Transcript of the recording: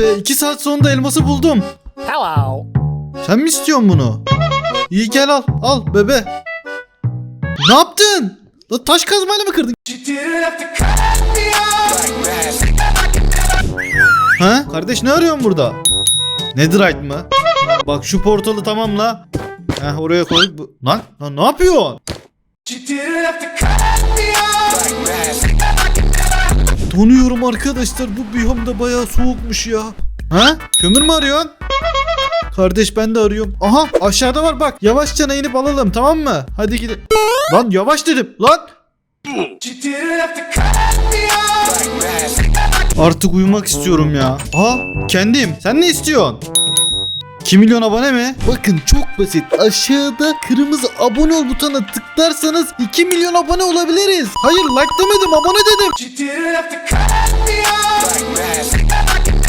be 2 saat sonunda elması buldum. Hello. Sen mi istiyorsun bunu? İyi gel al. Al bebe. Ne yaptın? Lan taş kazmayla mı kırdın? Ha? Kardeş ne arıyorsun burada? Netherite mı? Bak şu portalı tamamla. Heh oraya koy. Lan, lan ne yapıyorsun? Donuyorum arkadaşlar. Bu biyomda bayağı soğukmuş ya. Ha? Kömür mü arıyorsun? Kardeş ben de arıyorum. Aha aşağıda var bak. Yavaşça inip alalım tamam mı? Hadi gidelim. Lan yavaş dedim. Lan. Artık uyumak istiyorum ya. Aha kendim. Sen ne istiyorsun? 2 milyon abone mi? Bakın çok basit. Aşağıda kırmızı abone ol butonuna tıklarsanız 2 milyon abone olabiliriz. Hayır like demedim abone dedim.